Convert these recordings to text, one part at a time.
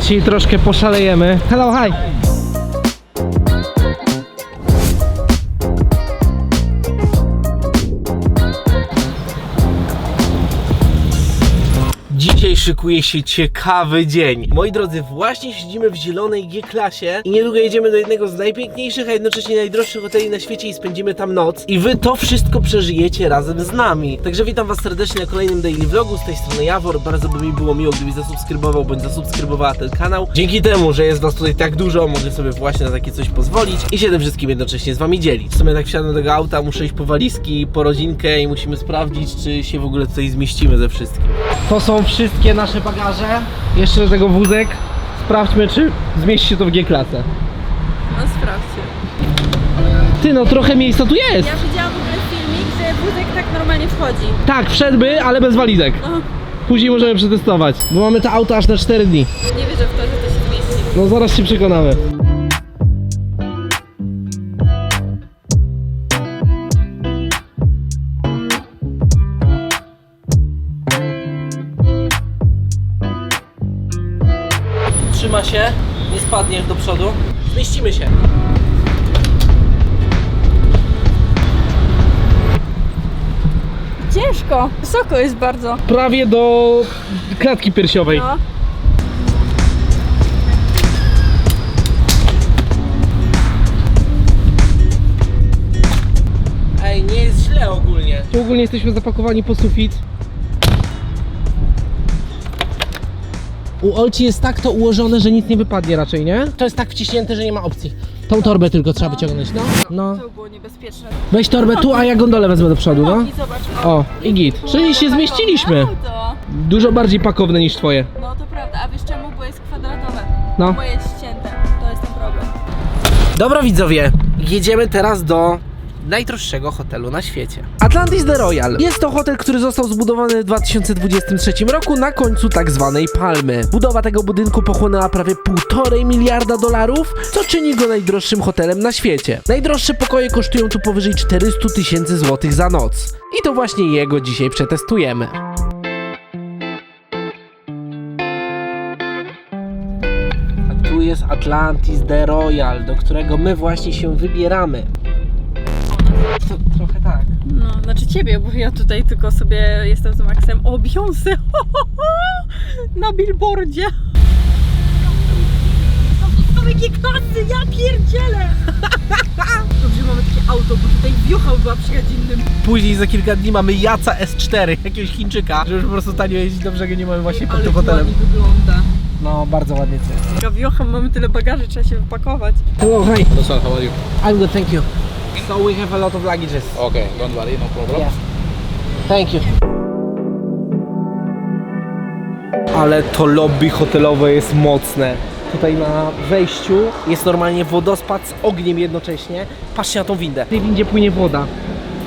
Dzisiaj troszkę poszalejemy. Hello, hi! Szykuje się ciekawy dzień. Moi drodzy, właśnie siedzimy w zielonej G-klasie i niedługo jedziemy do jednego z najpiękniejszych, a jednocześnie najdroższych hoteli na świecie i spędzimy tam noc. I wy to wszystko przeżyjecie razem z nami. Także witam was serdecznie na kolejnym daily vlogu. Z tej strony Jawor. Bardzo by mi było miło, gdybyś zasubskrybował bądź zasubskrybowała ten kanał. Dzięki temu, że jest was tutaj tak dużo, mogę sobie właśnie na takie coś pozwolić i się tym wszystkim jednocześnie z wami dzielić. W sumie tak wsiadam do tego auta, muszę iść po walizki, po rodzinkę i musimy sprawdzić, czy się w ogóle tutaj zmieścimy ze wszystkim. To są wszystkie nasze bagaże. Jeszcze do tego wózek. Sprawdźmy, czy zmieści się to w G-klasę. No sprawdźcie. Ty, no trochę miejsca tu jest. Ja widziałam w ogóle filmik, że wózek tak normalnie wchodzi. Tak, wszedłby, ale bez walizek. O, Później możemy przetestować, bo mamy to auto aż na 4 dni. nie wierzę w to, że to się zmieści. No zaraz się przekonamy. Się, nie spadniesz do przodu. Zmieścimy się. Ciężko, wysoko jest bardzo. Prawie do klatki piersiowej. No. Ej, nie jest źle ogólnie. Ogólnie jesteśmy zapakowani po sufit. U Olci jest tak to ułożone, że nic nie wypadnie raczej, nie? To jest tak wciśnięte, że nie ma opcji. Tą torbę tylko trzeba wyciągnąć, no. No. To było niebezpieczne. Weź torbę tu, a ja gondolę wezmę do przodu, no. I zobacz. O, i git. Czyli się zmieściliśmy. Auto. Dużo bardziej pakowne niż twoje. No to prawda, a wiesz czemu? Bo jest kwadratowe. No. Moje jest ścięte. To jest ten problem. Dobra widzowie, jedziemy teraz do najdroższego hotelu na świecie. Atlantis The Royal. Jest to hotel, który został zbudowany w 2023 roku na końcu tak zwanej palmy. Budowa tego budynku pochłonęła prawie 1,5 miliarda dolarów, co czyni go najdroższym hotelem na świecie. Najdroższe pokoje kosztują tu powyżej 400 tysięcy złotych za noc. I to właśnie jego dzisiaj przetestujemy. Jest Atlantis The Royal, do którego my właśnie się wybieramy. To, trochę tak. No, znaczy ciebie, bo ja tutaj tylko sobie jestem z Maxem. O, Beyoncé! Na billboardzie! To jakie klasy, ja pierdzielę! Dobrze, mamy takie auto, bo tutaj wiocha była przyjechać innym. Później za kilka dni mamy Jaca S4, jakiegoś Chińczyka, że już po prostu tanio jeździć do brzegu nie mamy właśnie pod tym hotelem. ładnie wygląda. No, bardzo ładnie to jest. Taka wiocha, mamy tyle bagaży, trzeba się wypakować. Hello, hi. Dostan, how are you? I'm good, thank you. So we have a lot of luggages. Okay, don't worry, no problem. Yeah. Thank you. Ale to lobby hotelowe jest mocne. Tutaj na wejściu jest normalnie wodospad z ogniem jednocześnie. Patrzcie na tą windę. W tej windzie płynie woda.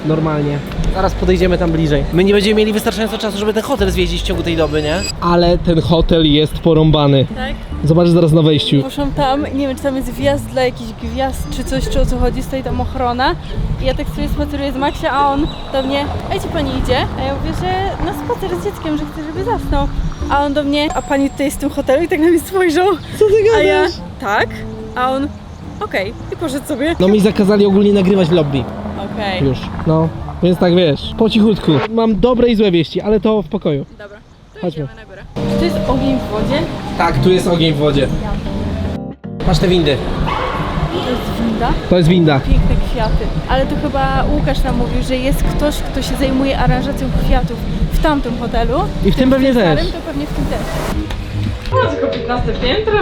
Normalnie. Zaraz podejdziemy tam bliżej. My nie będziemy mieli wystarczająco czasu, żeby ten hotel zwiedzić w ciągu tej doby, nie? Ale ten hotel jest porąbany. Tak? Zobaczysz zaraz na wejściu. Poszłam tam, nie wiem czy tam jest wjazd dla jakichś gwiazd czy coś, czy o co chodzi, stoi tam ochrona. I ja tak sobie spaceruję z Maxia, a on do mnie, ej, gdzie pani idzie? A ja mówię, że na spacer z dzieckiem, że chce, żeby zasnął. A on do mnie, a pani tutaj jest w tym hotelu i tak na mnie spojrzał. Co ty A ja, tak? A on, okej, i poszedł sobie. No mi zakazali ogólnie nagrywać w lobby. Okej, Już. No. Więc tak wiesz, po cichutku. Mam dobre i złe wieści, ale to w pokoju. dobra. To Chodźmy. idziemy na górę. Czy to jest ogień w wodzie? Tak, tu jest ogień w wodzie. Patrz te windy. To jest winda? To jest winda. Piękne kwiaty. Ale to chyba Łukasz nam mówił, że jest ktoś, kto się zajmuje aranżacją kwiatów w tamtym hotelu. I w tym pewnie też. Starym, to pewnie w tym też. O, tylko 15 piętro?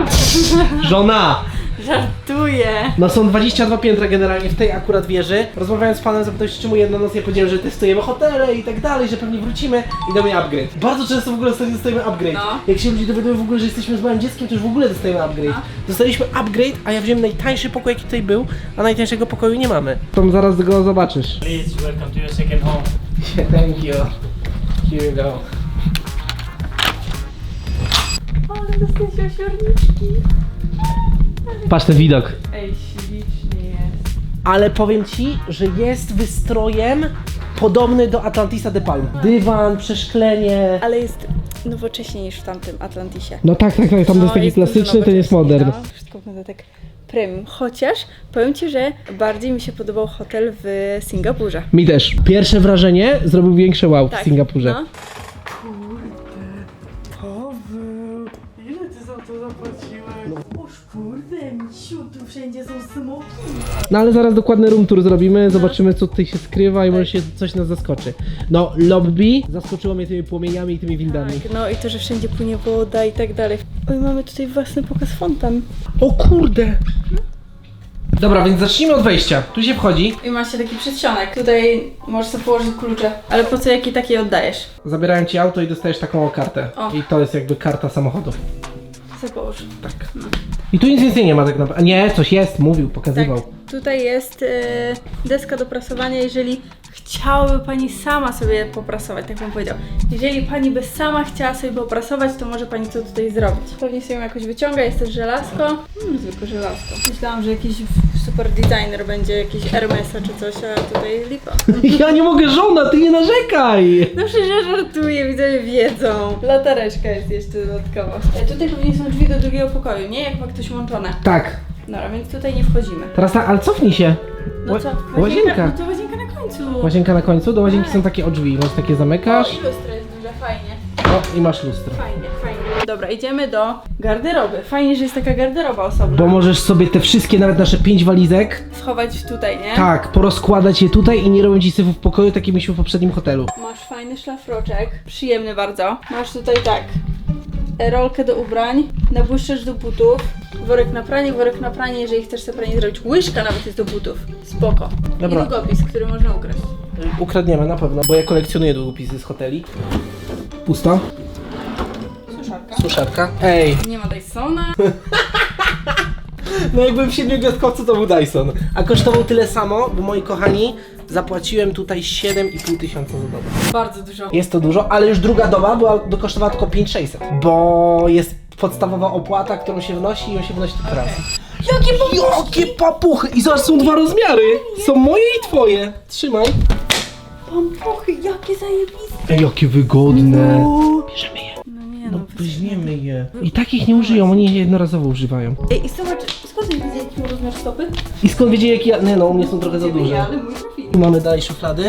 Żona! Żartuję. No są 22 piętra generalnie w tej akurat wieży. Rozmawiając z panem zapytałem się czemu jedną noc ja powiedziałem, że testujemy hotele i tak dalej, że pewnie wrócimy i damy upgrade. Bardzo często w ogóle ostatnio dostajemy upgrade. No. Jak się ludzie dowiadują w ogóle, że jesteśmy z małym dzieckiem, to już w ogóle dostajemy upgrade. No. Dostaliśmy upgrade, a ja wziąłem najtańszy pokój jaki tutaj był, a najtańszego pokoju nie mamy. Tam zaraz go zobaczysz. Please, welcome to your second home. Thank you. Here you go. Ale dostaliśmy ośmiorniczki. Patrz ten widok. Ej, ślicznie jest. ale powiem ci, że jest wystrojem podobny do Atlantisa de Palma. Dywan, przeszklenie. Ale jest nowocześniej niż w tamtym Atlantisie. No tak, tak, tak, tam No, jest taki klasyczny, ten jest modern. No, wszystko wygląda tak premium. Chociaż powiem Ci, że bardziej mi się podobał hotel w Singapurze. Mi też. Pierwsze wrażenie zrobił większe wow Tak, w Singapurze. No. Ile ty za to zapłaciłeś? Oż kurde, misiu, tu wszędzie są smoki. No ale zaraz dokładny room tour zrobimy, zobaczymy co tutaj się skrywa i może się coś nas zaskoczy. No, lobby zaskoczyło mnie tymi płomieniami i tymi windami. Tak, no i to, że wszędzie płynie woda i tak dalej. Oj, mamy tutaj własny pokaz fontan. O kurde! Dobra, więc zacznijmy od wejścia. Tu się wchodzi. I ma się taki przedsionek. Tutaj możesz sobie położyć klucze. Ale po co jakie takie oddajesz? Zabierają ci auto i dostajesz taką kartę. O. I to jest jakby karta samochodu. Co połóż. Tak. I tu nic więcej nie ma tak naprawdę. Nie, coś jest, mówił, Tak, pokazywał. tutaj jest e, deska do prasowania, jeżeli chciałaby pani sama sobie poprasować, tak bym powiedział. Jeżeli pani by sama chciała sobie poprasować, to może pani to tutaj zrobić. Pewnie sobie ją jakoś wyciąga, jest też żelazko. Hmm, zwykłe żelazko. Myślałam, że jakiś super designer będzie, jakiś Hermesa czy coś, a tutaj lipa. Ja nie mogę żona, ty nie narzekaj! No przecież żartuję, widzowie wiedzą. Latareczka jest jeszcze dodatkowo. E, tutaj pewnie są drzwi do drugiego pokoju, nie? Jak ma ktoś łączone. Tak. Dobra, więc tutaj nie wchodzimy. Teraz na, ale cofnij się. No Ła- co? Łazienka. No to łazienka końcu. Łazienka na końcu, do łazienki są takie o drzwi, możesz takie O, zamykasz. i lustro jest duże, fajnie. O, i masz lustro. Fajnie, fajnie. Dobra, idziemy do garderoby. Fajnie, że jest taka garderoba osobna. Bo możesz sobie te wszystkie, nawet nasze pięć walizek, Schować tutaj, nie? tak, porozkładać je tutaj i nie robić ci syfu w pokoju, tak jak mieliśmy w poprzednim hotelu. Masz fajny szlafroczek. Przyjemny bardzo. Masz tutaj tak. Rolkę do ubrań, nabłyszczacz do butów, worek na pranie, worek na pranie, jeżeli chcesz sobie pranie zrobić. Łyżka nawet jest do butów. Spoko. Dobra. I długopis, który można ukraść. Ukradniemy na pewno, bo ja kolekcjonuję długopisy z hoteli. Pusto. Suszarka. Suszarka. Ej, Nie ma Dysona. no jakbym w siedmiogwiazdkowcu to był Dyson. A kosztował tyle samo, bo moi kochani, zapłaciłem tutaj 7,5 tysiąca za dobę. Bardzo dużo. Jest to dużo, ale już druga doba była, kosztowała tylko 5600, bo jest podstawowa opłata, którą się wnosi i on się wnosi tylko raz. Jakie papuchy! Jakie papuchy! I zobacz, są dwa rozmiary. Są moje i twoje. Trzymaj. Pampuchy, jakie zajebiste. Ej, jakie wygodne. Bierzemy je. No nie No no, weźmiemy je. I takich nie użyją, oni je jednorazowo używają. Ej, i zobacz, skąd widzę jaki ma rozmiar stopy? I skąd wiedzieli jaki ja... Nie no, u mnie są trochę za duże. Ale mój. Tu mamy dalej szuflady.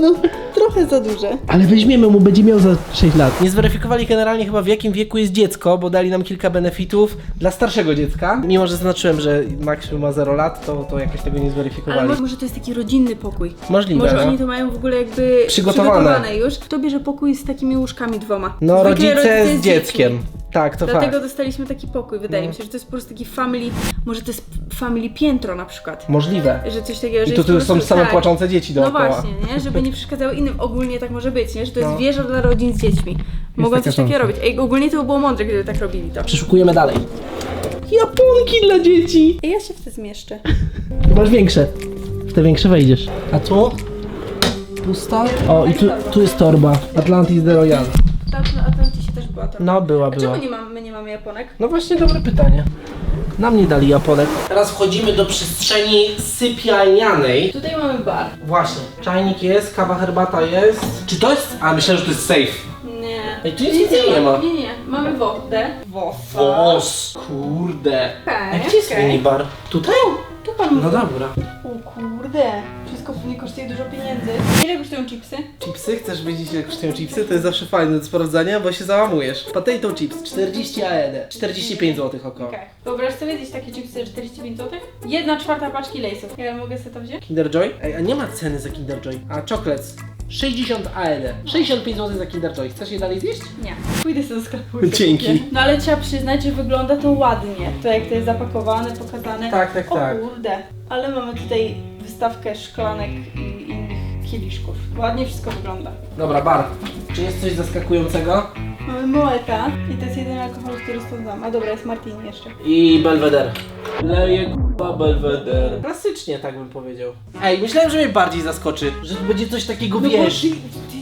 No, trochę za duże. Ale weźmiemy mu, będzie miał za 6 lat. Nie zweryfikowali generalnie chyba w jakim wieku jest dziecko, bo dali nam kilka benefitów dla starszego dziecka. Mimo, że zaznaczyłem, że Maksiu ma 0 lat, to, to jakoś tego nie Ale zweryfikowali. może, może to jest taki rodzinny pokój. Możliwe, Może no. oni to mają w ogóle jakby Przygotowane. już. Kto bierze pokój z takimi łóżkami dwoma? No, Zwykle rodzice z dzieckiem. Tak, to Dlatego fakt. dostaliśmy taki pokój. Wydaje No. mi się, że to jest po prostu taki family, może to jest family piętro na przykład. Możliwe. Że coś takiego, że I jest po tu są prostu- same tak. płaczące dzieci No dookoła. właśnie, nie? Żeby nie przeszkadzało innym. Ogólnie tak może być, nie? Że to jest No. wieża dla rodzin z dziećmi. Mogą taka coś takiego szansa. robić. Ej, ogólnie to by było mądre, gdyby tak robili to. Przeszukujemy dalej. Japonki dla dzieci. Ej, ja się w to zmieszczę. Masz większe. W te większe wejdziesz. A tu? Pusta? O, i tu, tu jest torba. Atlantis de Royal. Tak, na Atlantisie też była. No, była, A była. czemu nie mamy, my nie mamy Japonek? No właśnie, dobre pytanie. Nam nie dali Japonek. Teraz wchodzimy do przestrzeni sypialnianej. Tutaj mamy bar. Właśnie. Czajnik jest, kawa, herbata jest. Czy to jest... A, myślałem, że to jest safe. Nie. Ej, tu nic więcej nie ma. Nie, nie. Mamy wodę. Wosa. Wos, kurde. Okej, A gdzie jest okej. minibar? Tutaj? Pan No dobra. O kurde. Wszystko pewnie kosztuje dużo pieniędzy. Ile kosztują chipsy? Chipsy? Chcesz wiedzieć ile kosztują chipsy? To jest zawsze fajne do sprawdzania, bo się załamujesz. Potato chips 40 AED. 45 zł około. Okej. Wyobraź sobie zjeść takie chipsy za 45 zł? Jedna czwarta paczki lejsów. Ja mogę sobie to wziąć? Kinder Joy? Ej, a nie ma ceny za Kinder Joy. A chocolates 60 AED. 65 zł za Kinder Joy. Chcesz je dalej zjeść? Nie. Pójdę sobie do sklepu. i Dzięki. kupię. No ale trzeba przyznać, że wygląda to ładnie. To jak to jest zapakowane, pokazane. Tak, tak, o tak. kurde. Ale mamy tutaj wystawkę szklanek i innych kieliszków. Ładnie wszystko wygląda. Dobra, bar. Czy jest coś zaskakującego? Mamy Moeta i to jest jedyny alkohol, który stąd znam. A dobra, jest Martini jeszcze. I Belvedere. Leje k***a Belvedere. Klasycznie tak bym powiedział. Ej, myślałem, że mnie bardziej zaskoczy, że będzie coś takiego, wiesz... ty,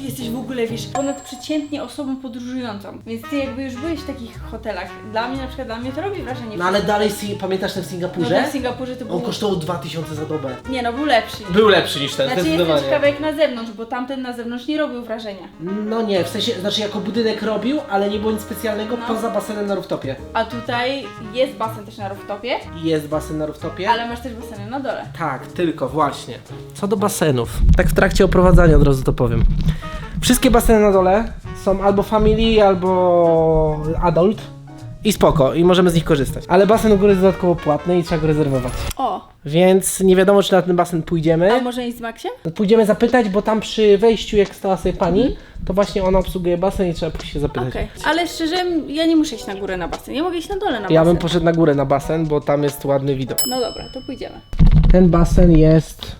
jesteś w ogóle, wiesz, ponadprzeciętnie osobą podróżującą. Więc ty jakby już byłeś w takich hotelach. Dla mnie na przykład, dla mnie to robi wrażenie. No ale dalej, si- pamiętasz ten w No Singapurze? to w Singapurze to był... On kosztował 2000 za dobę. Nie no, był lepszy. Był lepszy niż ten, Znaczy jestem zdecydowanie. ciekawa jak na zewnątrz, bo tamten na zewnątrz nie robił wrażenia. No nie, w sensie, znaczy jako budynek robił, ale nie było nic specjalnego No. poza basenem na rooftopie. A tutaj jest basen też na rooftopie, I Jest basen na rooftopie. ale masz też baseny na dole. Tak, tylko właśnie. Co do basenów. Tak w trakcie oprowadzania od razu to powiem. Wszystkie baseny na dole są albo family, albo adult. I spoko, i możemy z nich korzystać. Ale basen u góry jest dodatkowo płatny i trzeba go rezerwować. O, Więc nie wiadomo, czy na ten basen pójdziemy. a może iść z Maxiem? Pójdziemy zapytać, bo tam przy wejściu, jak stała sobie pani, to właśnie ona obsługuje basen i trzeba pójść się zapytać. Okej. Ale szczerze, ja nie muszę iść na górę na basen. Ja mogę iść na dole na basen. Ja bym poszedł na górę na basen, bo tam jest ładny widok. No dobra, to pójdziemy. Ten basen jest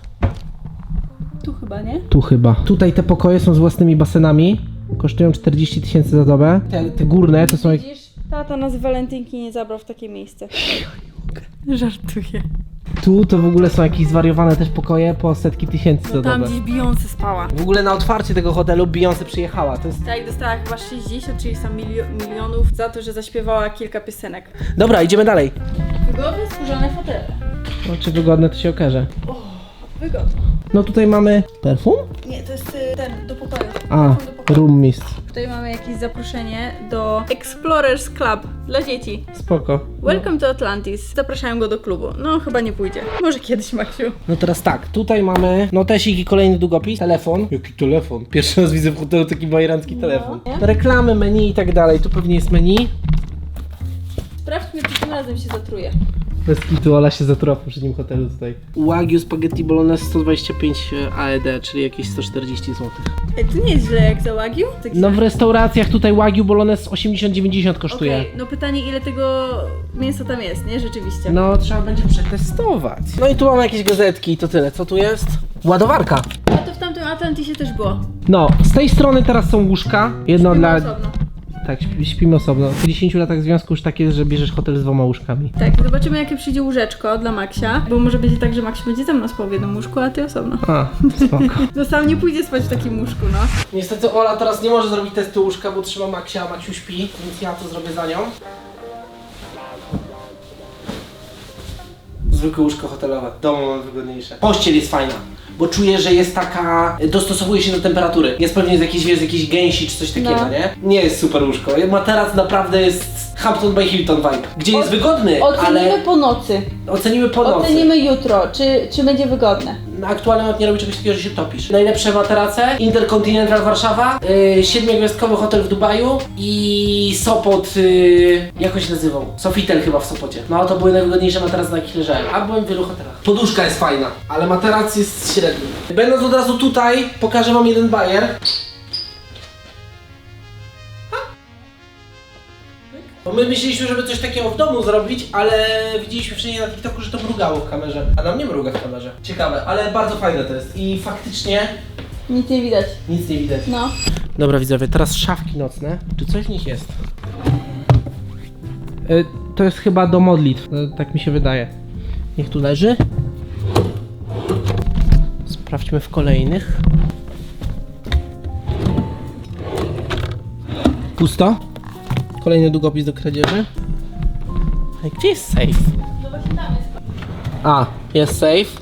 chyba, nie? tu chyba. Tutaj te pokoje są z własnymi basenami. Kosztują 40 tysięcy za dobę. Te, te górne to są jak... Widzisz, tata nas z walentynki nie zabrał w takie miejsce. Żartuję. Tu to w ogóle są jakieś zwariowane też pokoje po setki tysięcy za No tam dobę. gdzieś Beyoncé spała. W ogóle na otwarcie tego hotelu Beyoncé przyjechała. To jest... Tak, dostała chyba 60 czy tam milio- milionów za to, że zaśpiewała kilka piosenek. Dobra, idziemy dalej. Wygodne, skórzane fotele. No, czy wygodne to się okaże. Wygodne. No tutaj mamy perfum? Nie, to jest y, ten, do pokoju. A, Telefon do pokoju. room mist. Tutaj mamy jakieś zaproszenie do Explorers Club dla dzieci. Spoko. Welcome to Atlantis. Zapraszają go do klubu. No, chyba nie pójdzie. Może kiedyś, Maksiu. No teraz tak, tutaj mamy notesik i kolejny długopis, telefon. Jaki telefon? Pierwszy raz widzę w hotelu taki bajerancki telefon. nie? Reklamy, menu i tak dalej. Tu pewnie jest menu. Sprawdźmy, czy tym razem się zatruje. Bez kitu, Ola się zatruła w poprzednim hotelu tutaj. Wagyu Spaghetti Bolognese 125 AED, czyli jakieś 140 zł. Ej, to nie jest źle jak za Wagyu? Tak No w restauracjach tutaj Wagyu Bolognese 80-90 kosztuje. Okej, no pytanie, ile tego mięsa tam jest, nie? Rzeczywiście. No trzeba będzie przetestować. No i tu mamy jakieś gazetki i to tyle. Co tu jest? Ładowarka. A to w tamtym Atlantisie też było. No, z tej strony teraz są łóżka. Jedno Śpimy dla... osobno. Tak, śp- śpimy osobno. Po 10 latach związku już tak jest, że bierzesz hotel z dwoma łóżkami. Tak, zobaczymy jakie przyjdzie łóżeczko dla Maksia, bo może będzie tak, że Maksiu będzie ze mną spał w jednym łóżku, a ty osobno. A, spoko. No sam nie pójdzie spać w takim łóżku, no. Niestety Ola teraz nie może zrobić testu łóżka, bo trzyma Maksia, a Maksiu śpi, więc ja to zrobię za nią. Zwykłe łóżko hotelowe, mam wygodniejsze. Pościel jest fajna, bo czuję, że jest taka, dostosowuje się do temperatury. Jest pewnie z jakiejś, jest jakiś gęsi czy coś takiego, No. nie? Nie jest super łóżko. Materac naprawdę jest Hampton by Hilton vibe, gdzie jest wygodny, ale po nocy. ocenimy po nocy. jutro, czy, czy będzie wygodne. Na aktualny moment nie robi czegoś takiego, że się topisz. Najlepsze materace, Intercontinental Warszawa, yy, siedmiogwiazdkowy hotel w Dubaju i Sopot, yy, jak on się nazywał? Sofitel chyba w Sopocie. No to były najwygodniejsze materace, na jakich leżałem. A byłem w wielu hotelach. Poduszka jest fajna, ale materac jest średni. Będąc od razu tutaj, pokażę wam jeden bajer. Bo my myśleliśmy, żeby coś takiego w domu zrobić, ale widzieliśmy wcześniej na TikToku, że to mrugało w kamerze. A nam nie mruga w kamerze. Ciekawe, ale bardzo fajne to jest. I faktycznie Nic nie widać. nic nie widać. No. Dobra widzowie, teraz szafki nocne. Czy coś w nich jest? Y, to jest chyba do modlitw, y, tak mi się wydaje. Niech tu leży. Sprawdźmy w kolejnych. Pusto. Kolejny długopis do kradzieży. Ej, Gdzie jest safe? No właśnie tam jest. A, jest safe.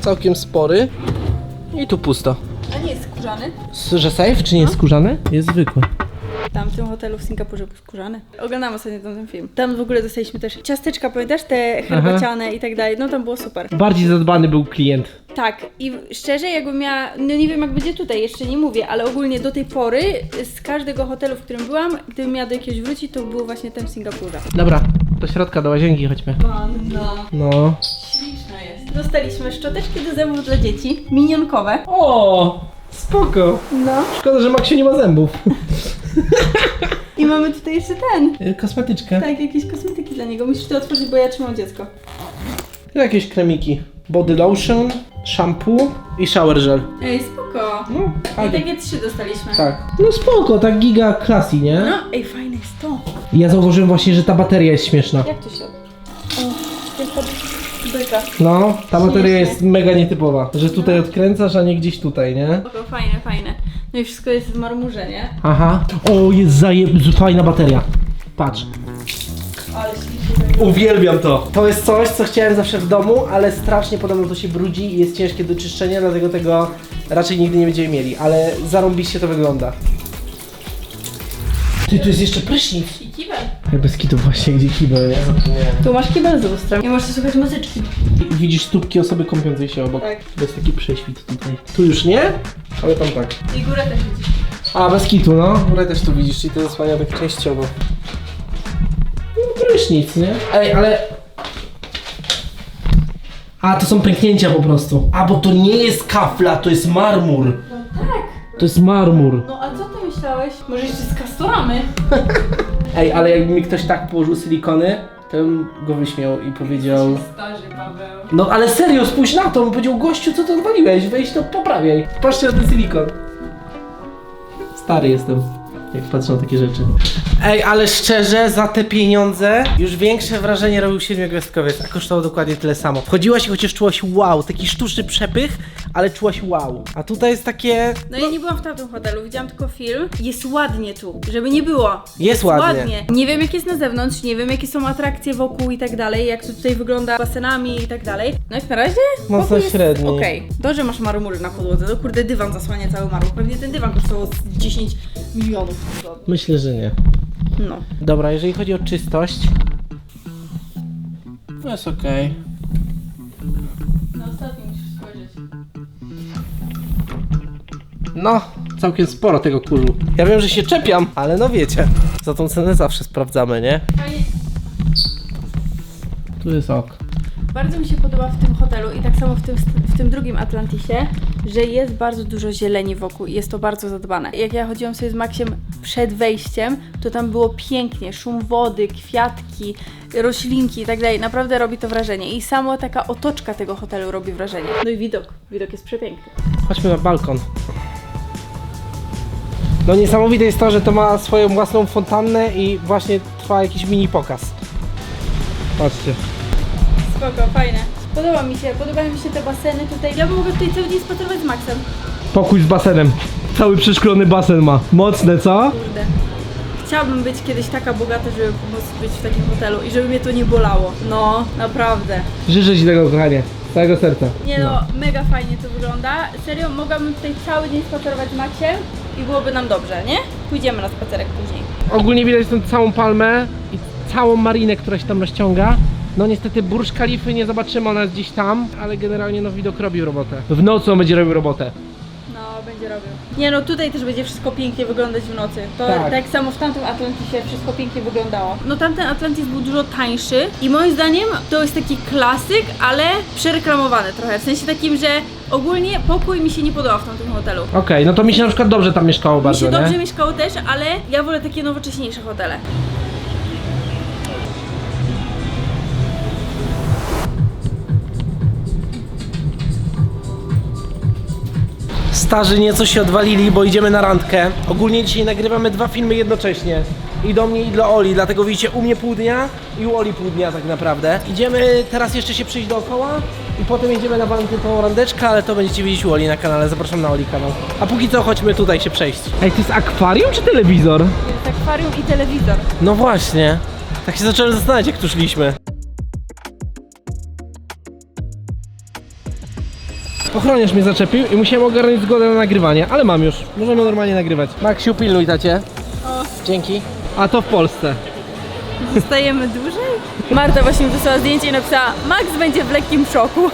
Całkiem spory. I tu pusto. A nie jest skórzany? S- Że safe, czy nie jest skórzany? Jest zwykły. Tam w tym hotelu w Singapurze był skórzany. Oglądamy sobie ten, ten film. Tam w ogóle dostaliśmy też ciasteczka, pamiętasz? Te herbaciane i tak dalej. No tam było super. Bardziej zadbany był klient. Tak, i szczerze, jakbym miała, no nie wiem jak będzie tutaj, jeszcze nie mówię, ale ogólnie do tej pory z każdego hotelu, w którym byłam, gdybym miała do jakiegoś wrócić, to był właśnie ten w Singapurze. Dobra, do środka, do łazienki chodźmy. Wanna. No. Śliczna jest. Dostaliśmy szczoteczki do zębów dla dzieci, minionkowe. O, spoko. No. Szkoda, że Maksiu nie ma zębów. I mamy tutaj jeszcze ten. Y, Kosmetyczkę. Tak, jakieś kosmetyki dla niego. Musisz to otworzyć, bo ja trzymam dziecko. Jakieś kremiki. Body lotion, shampoo i shower gel. Ej, spoko. No, I fajnie. takie trzy dostaliśmy. Tak. No spoko, tak giga classy, nie? No, ej, fajne jest to. Ja zauważyłem właśnie, że ta bateria jest śmieszna. Jak to się... O, jest to. No, ta bateria jest mega nietypowa. Że tutaj odkręcasz, a nie gdzieś tutaj, nie? Spoko, fajne, fajne. No i wszystko jest w marmurze, nie? Aha. O, jest zajeb... fajna bateria. Patrz. Ale. Uwielbiam to. To jest coś, co chciałem zawsze w domu, ale strasznie podobno to się brudzi i jest ciężkie do czyszczenia, dlatego tego raczej nigdy nie będziemy mieli, ale zarąbiście to wygląda. Ty, tu jest jeszcze prysznic. I kibel. Bez kitu właśnie, gdzie kibel, nie? Tu masz kibel z lustrem. I możesz słuchać muzyczki. Widzisz stópki osoby kąpiącej się obok. Tak. Jest taki prześwit tutaj. Tu już nie, ale tam tak. I górę też widzisz. A, bez kitu, no. Górę też tu widzisz, czyli to zasłania tak częściowo. Prysznic, nie? Ej, ale... A, to są pęknięcia po prostu. A, bo to nie jest kafla, to jest marmur. No tak. To jest marmur. No a co ty myślałeś? Może jeszcze z kastoramy? Ej, ale jakby mi ktoś tak położył silikony, to bym go wyśmiał i powiedział... Starzy Paweł. No ale serio, spójrz na to, bym powiedział, gościu, co to odwaliłeś? Weź to poprawiaj. Patrzcie na ten silikon. Stary jestem, jak patrzę na takie rzeczy. Ej, ale szczerze, za te pieniądze już większe wrażenie robił siedmiogwiazdkowiec, a kosztowało dokładnie tyle samo. Wchodziłaś i chociaż czułaś wow, taki sztuczny przepych, ale czułaś wow. A tutaj jest takie... No ja nie byłam w tamtym hotelu, widziałam tylko film. Jest ładnie tu, żeby nie było. Jest ładnie. Nie wiem jak jest na zewnątrz, nie wiem jakie są atrakcje wokół i tak dalej, jak to tutaj wygląda basenami i tak dalej. No jak na razie Mocno pokój jest średni. Okej. To, że masz marmury na podłodze, to kurde dywan zasłania cały marmur. Pewnie ten dywan kosztował z 10 milionów. Myślę, że nie. No. Dobra, jeżeli chodzi o czystość... To jest okej. Na ostatnim musisz spojrzeć. No, całkiem sporo tego kurzu. Ja wiem, że się czepiam, ale no wiecie. Za tą cenę zawsze sprawdzamy, nie? Tu jest ok. Bardzo mi się podoba w tym hotelu i tak samo w tym, w tym drugim Atlantisie, że jest bardzo dużo zieleni wokół i jest to bardzo zadbane. Jak ja chodziłam sobie z Maxiem przed wejściem, to tam było pięknie, szum wody, kwiatki, roślinki i tak dalej. Naprawdę robi to wrażenie i samo taka otoczka tego hotelu robi wrażenie. No i widok, widok jest przepiękny. Chodźmy na balkon. No niesamowite jest to, że to ma swoją własną fontannę i właśnie trwa jakiś mini pokaz. Patrzcie. Spoko, fajne. Podoba mi się, podobają mi się te baseny tutaj. Ja bym mogła tutaj cały dzień spacerować z Maxem. Pokój z basenem. Cały przeszklony basen ma. Mocne, co? Kurde. Chciałabym być kiedyś taka bogata, żeby móc być w takim hotelu i żeby mnie to nie bolało. No, naprawdę. Życzę Ci tego, kochanie. Z całego serca. Nie no, mega fajnie to wygląda. Serio, mogłabym tutaj cały dzień spacerować z Maxiem i byłoby nam dobrze, nie? Pójdziemy na spacerek później. Ogólnie widać tę całą palmę i całą marinę, która się tam rozciąga. No niestety Burj Khalify nie zobaczymy, ona jest gdzieś tam, ale generalnie no widok robi robotę. W nocy on będzie robił robotę. No, będzie robił. Nie no, tutaj też będzie wszystko pięknie wyglądać w nocy. To Tak. tak, samo w tamtym Atlantisie wszystko pięknie wyglądało. No tamten Atlantis był dużo tańszy i moim zdaniem to jest taki klasyk, ale przereklamowany trochę. W sensie takim, że ogólnie pokój mi się nie podobał w tamtym hotelu. Okej, no to mi się na przykład dobrze tam mieszkało Mi bardzo, się dobrze nie? mieszkało też, ale ja wolę takie nowocześniejsze hotele. Starzy nieco się odwalili, bo idziemy na randkę. Ogólnie dzisiaj nagrywamy dwa filmy jednocześnie. I do mnie i dla Oli, dlatego widzicie u mnie pół dnia i u Oli pół dnia tak naprawdę. Idziemy teraz jeszcze się przyjść dookoła i potem jedziemy na walentynową randeczkę, ale to będziecie widzieć u Oli na kanale, zapraszam na Oli kanał. A póki co chodźmy tutaj się przejść. Ej, to jest akwarium czy telewizor? Jest akwarium i telewizor. No właśnie. Tak się zacząłem zastanawiać jak tu szliśmy. Ochroniarz mnie zaczepił i musiałem ogarnąć zgodę na nagrywanie, ale mam już. Możemy normalnie nagrywać. Maksiu, pilnuj tacie. O. Dzięki. A to w Polsce. Zostajemy dłużej? Marta właśnie mi wysłała zdjęcie i napisała Max będzie w lekkim szoku.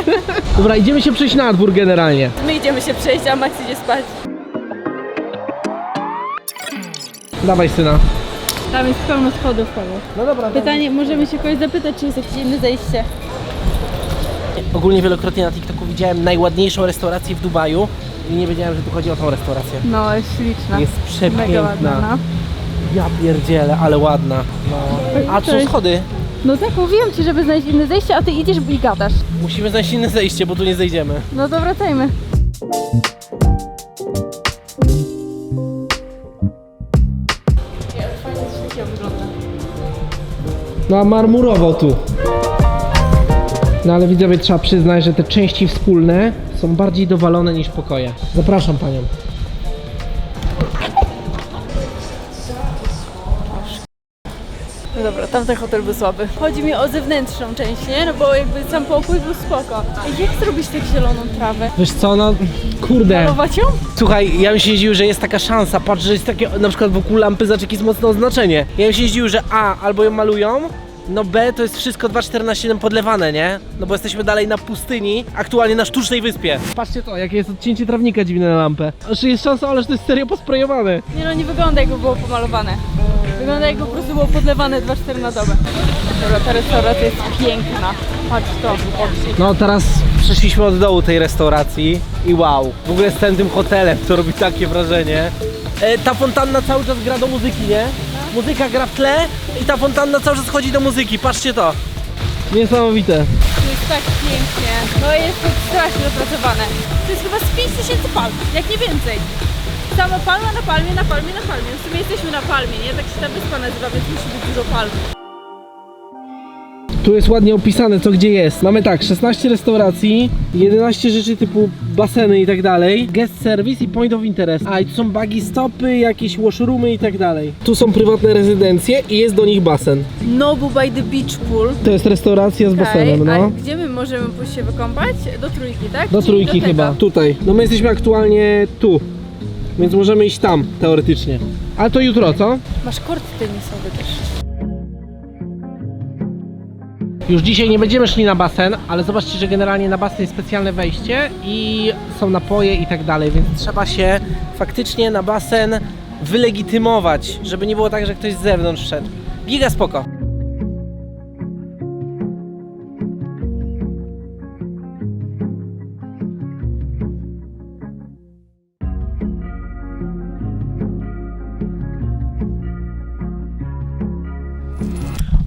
Dobra, idziemy się przejść na dwór generalnie. My idziemy się przejść, a Max idzie spać. Dawaj syna. Tam jest pełno schodów, Paweł. No dobra. Pytanie, możemy się kogoś zapytać, czy jest jakieś inne zejście? Ogólnie wielokrotnie na TikToku widziałem najładniejszą restaurację w Dubaju i nie wiedziałem, że tu chodzi o tą restaurację. No, jest śliczna. Jest przepiękna. Mega ładna, no. Ja pierdzielę, ale ładna. No. A tu Cześć. schody. No tak, mówiłam ci, żeby znaleźć inne zejście, a ty idziesz i gadasz. Musimy znaleźć inne zejście, bo tu nie zejdziemy. No to wracajmy. No a marmurowo tu. No ale widzowie trzeba przyznać, że te części wspólne są bardziej dowalone niż pokoje. Zapraszam panią. No dobra, tamten hotel był słaby. Chodzi mi o zewnętrzną część, nie? No bo jakby sam pokój był spoko. Jak zrobić tak zieloną trawę? Wiesz co, no kurde. Malować ją? Słuchaj, ja bym się zdziwił, że jest taka szansa. Patrz, że jest takie, na przykład wokół lampy zaczeki jest mocne oznaczenie. Ja bym się zdziwił, że A, albo ją malują, no B, to jest wszystko 2.14 podlewane, nie? No bo jesteśmy dalej na pustyni, aktualnie na sztucznej wyspie. Patrzcie to, jakie jest odcięcie trawnika dziwne na lampę. Aż jest szansa, ale że to jest serio posprejowane. Nie no, nie wygląda jakby było pomalowane. Wygląda jakby po prostu było podlewane 2-4 na dobę. Dobra, ta restauracja jest piękna. Patrz to. No teraz przeszliśmy od dołu tej restauracji i wow, w ogóle z tym, tym hotelem to robi takie wrażenie. E, ta fontanna cały czas gra do muzyki, nie? Muzyka gra w tle i ta fontanna cały czas chodzi do muzyki, patrzcie to. Niesamowite. Jest tak pięknie. No jest to strasznie dopracowane. To jest chyba z 5000 palm, jak nie więcej. Same palma na palmie, na palmie, na palmie. W sumie jesteśmy na palmie, nie? Tak się ta wyspa nazywa, więc musi być dużo palm. Tu jest ładnie opisane co gdzie jest. Mamy tak, 16 restauracji, 11 rzeczy typu baseny i tak dalej, guest service i point of interest. A i tu są buggy stopy, jakieś washroomy i tak dalej. Tu są prywatne rezydencje i jest do nich basen. Nobu by the beach pool. To jest restauracja z basenem, a no. gdzie my możemy pójść się wykąpać? Do trójki, tak? Do Czyli trójki tego. chyba, tutaj. No my jesteśmy aktualnie tu, więc możemy iść tam, teoretycznie. Ale to jutro, co? Masz kort tenisowy też. Już dzisiaj nie będziemy szli na basen, ale zobaczcie, że generalnie na basen jest specjalne wejście i są napoje i tak dalej, więc trzeba się faktycznie na basen wylegitymować, żeby nie było tak, że ktoś z zewnątrz wszedł. Giga spoko.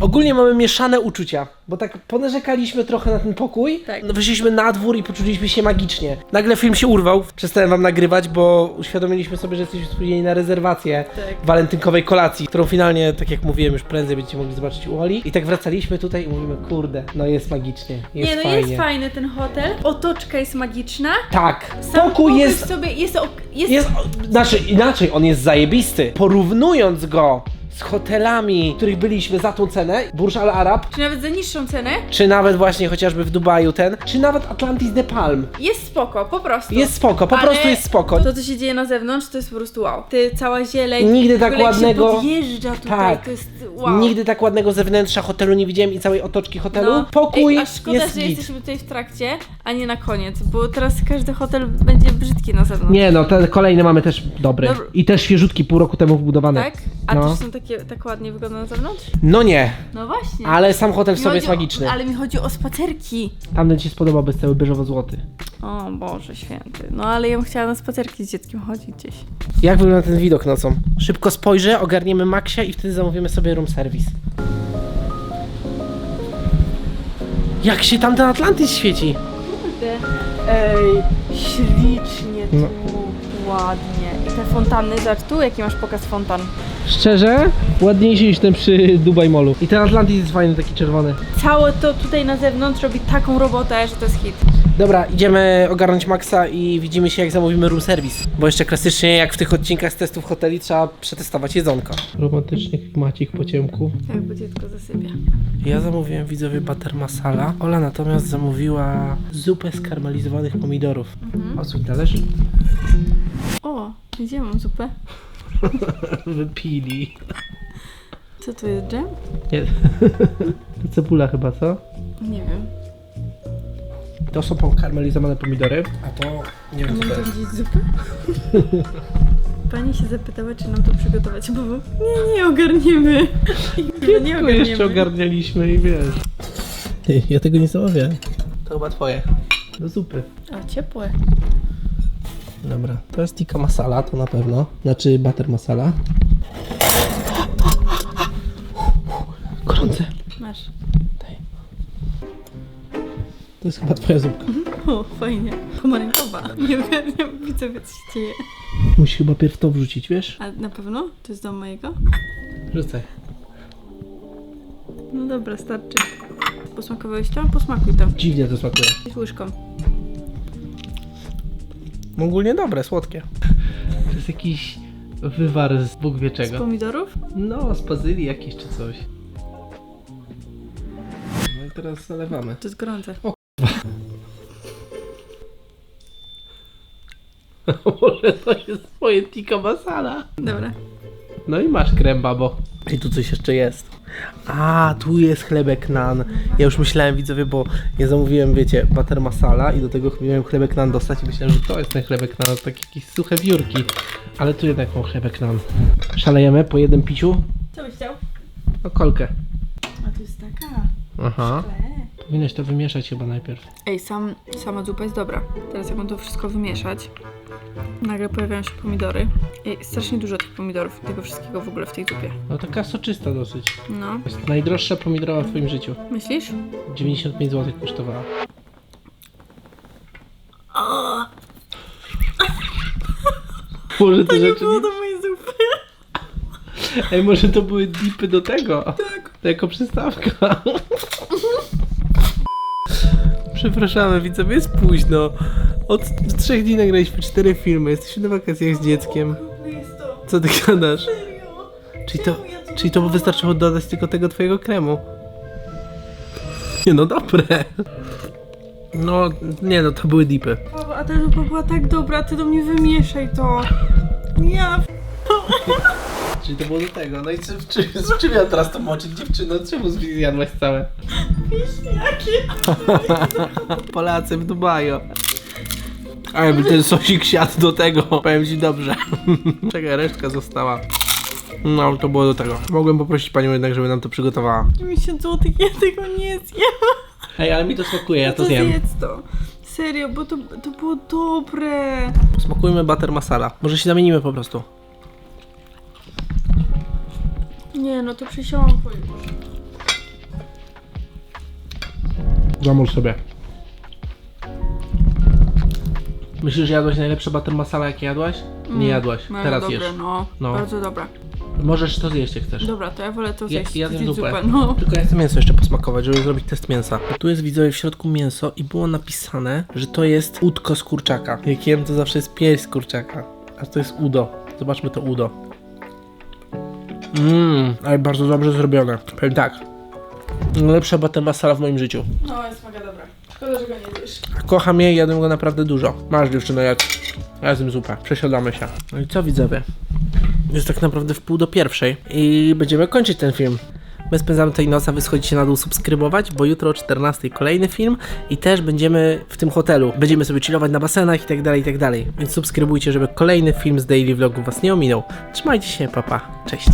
Ogólnie mamy mieszane uczucia, bo tak ponarzekaliśmy trochę na ten pokój. Tak. No, wyszliśmy na dwór i poczuliśmy się magicznie. Nagle film się urwał. Przestałem wam nagrywać, bo uświadomiliśmy sobie, że jesteśmy spóźnieni na rezerwację Tak. walentynkowej kolacji, którą finalnie, tak jak mówiłem, już prędzej będziecie mogli zobaczyć u Oli. I tak wracaliśmy tutaj i mówimy, kurde, no jest magicznie, jest nie, no fajnie. jest fajny ten hotel. Otoczka jest magiczna. Tak, Sam pokój jest sobie jest, ok- jest, jest, znaczy inaczej, on jest zajebisty. Porównując go z hotelami, w których byliśmy za tą cenę, Burj Al Arab, czy nawet za niższą cenę. czy nawet właśnie chociażby w Dubaju ten, czy nawet Atlantis de Palm. Jest spoko, po prostu. Jest spoko, po Ale prostu jest spoko. To, co się dzieje na zewnątrz, to jest po prostu wow. Ty, cała zieleń. Nigdy w tak ogóle jak ładnego- Się podjeżdża tutaj, Tak. to jest wow. Nigdy tak ładnego zewnętrza hotelu nie widziałem i całej otoczki hotelu. No. Pokój Ej, a szkoda, jest że git. jesteśmy tutaj w trakcie, a nie na koniec, bo teraz każdy hotel będzie brzydki na zewnątrz. Nie no, te kolejne mamy też dobre. Dobra. I też świeżutki, pół roku temu wbudowane. Tak? A No. też są takie, tak ładnie wyglądają na zewnątrz? No nie, No właśnie. ale sam hotel w Mi sobie chodzi jest magiczny. O, ale mi chodzi o spacerki. Tamten ci spodobał, bez cały beżowo-złoty. O Boże święty. No ale ja bym chciała na spacerki z dzieckiem chodzić gdzieś. Jak wygląda ten widok nocą? Szybko spojrzę, ogarniemy Maxia i wtedy zamówimy sobie room service. Jak się tam ten Atlantis świeci? Kurde. Ej, ślicznie tu, No. ładnie. I te fontanny, zobacz tu jaki masz pokaz fontan. Szczerze, ładniejszy niż ten przy Dubai Mallu. I ten Atlantis jest fajny, taki czerwony. Całe to tutaj na zewnątrz robi taką robotę, że to jest hit. Dobra, idziemy ogarnąć Maxa i widzimy się jak zamówimy room service. Bo jeszcze klasycznie jak w tych odcinkach z testów hoteli trzeba przetestować jedzonko. Romantyczny klimacik po ciemku. Jakby dziecko zasypia. Ja zamówiłem widzowie butter masala. Ola natomiast zamówiła zupę z karmelizowanych pomidorów. Mhm. O co talerz? O, gdzie mam zupę? Wypili. Co to jest dżem? Nie. To cebula chyba, co? Nie wiem. To są po- karmelizowane pomidory, a to nie A wiem co mam to tam jest. gdzieś zupę? Pani się zapytała, czy nam to przygotować, bo nie, nie ogarniemy. Chyba nie Tylko jeszcze ogarnialiśmy i wiesz. Ty, ja tego nie zamawiałem. To chyba twoje. Do zupy. O, ciepłe. Dobra, to jest tikka masala, to na pewno. Znaczy butter masala. Gorące. Masz. Daj. To jest chyba twoja zupka. O, fajnie. Pomarańczowa. Nie ogarniam, widzę, co się dzieje. Musisz chyba pierw to wrzucić, wiesz? A na pewno? To jest dom mojego? Rzucaj. No dobra, starczy. Posmakowałeś to? Posmakuj to. Dziwnie to smakuje. Z łyżką. Ogólnie dobre, słodkie. To jest jakiś wywar z Bóg wie Z pomidorów? No, z bazylii jakiś czy coś. No i teraz zalewamy. To jest gorące. Może to jest twoje tikka masala. Dobra. No i masz krem, babo. I tu coś jeszcze jest. A, tu jest chlebek nan. Ja już myślałem, widzowie, bo ja zamówiłem, wiecie, butter masala i do tego miałem chlebek nan dostać i myślałem, że to jest ten chlebek nan, to takie jakieś suche wiórki. Ale tu jednak mam chlebek nan. Szalejemy po jednym piciu? Co byś chciał? No kolkę. A to jest taka. Aha. Powinieneś to wymieszać chyba najpierw. Ej, sam, sama zupa jest dobra. Teraz jak mam to wszystko wymieszać, nagle pojawiają się pomidory. I strasznie dużo tych pomidorów, tego wszystkiego w ogóle w tej zupie. No taka soczysta dosyć. No, To jest najdroższa pomidorowa w twoim życiu. myślisz? 95 zł kosztowała. Może te rzeczy nie... do mojej zupy. Ej, może to były dipy do tego? Tak. To jako przystawka. Przepraszamy, widzowie, jest późno. Od trzech dni nagraliśmy cztery filmy. Jesteśmy na wakacjach z dzieckiem. Co ty gadasz? Serio? Czyli to, czyli to wystarczyło dodać tylko tego twojego kremu? Nie no, dobre. No, nie no, to były dipy. A ta zupa była tak dobra, ty do mnie wymieszaj to. Ja Czyli to było do tego. No i czy, czy, z czym ja teraz to moczyć, dziewczyno? Czemu zjadłaś całe? jakie? Polacy w Dubaju. A jakby ten sosik siadł do tego, powiem ci dobrze. Czekaj, resztka została. No, to było do tego. Mogłem poprosić panią jednak, żeby nam to przygotowała. 90 zł, ja tego nie zjem. Ej, ale mi to smakuje, ja to to zjem. zjedz to. Serio, bo to, to było dobre. Smakujmy butter masala. Może się zamienimy po prostu. Nie, no to przysiągło już. Zamól sobie. Myślisz, że jadłaś najlepsze butter masala, jakie jadłaś? Nie jadłaś. Mega Teraz dobre, jesz. no. No. Bardzo dobre. Możesz to zjeść, jak chcesz. Dobra, to ja wolę to Ja, zjeść. ja zjeść zjem zupę. no. Tylko ja chcę mięso jeszcze posmakować, żeby zrobić test mięsa. Bo tu jest widzowie w środku mięso i było napisane, że to jest udko z kurczaka. Jak jem, to zawsze jest pierś z kurczaka. A to jest udo. Zobaczmy to udo. Mmm, ale bardzo dobrze zrobione. Powiem tak. Najlepsza butter masala w moim życiu. No, jest mega dobre. Szkoda, że go nie zjesz. Kocham je i jadłem go naprawdę dużo. Masz dziewczyno, jak razem zupę. Przesiadamy się. No i co widzowie? Jest tak naprawdę w pół do pierwszej i będziemy kończyć ten film. My spędzamy tej noc, a wy schodzicie na dół subskrybować, bo jutro o 14 kolejny film i też będziemy w tym hotelu. Będziemy sobie chillować na basenach i tak dalej, i tak dalej. Więc subskrybujcie, żeby kolejny film z Daily Vlogu was nie ominął. Trzymajcie się, papa. Cześć.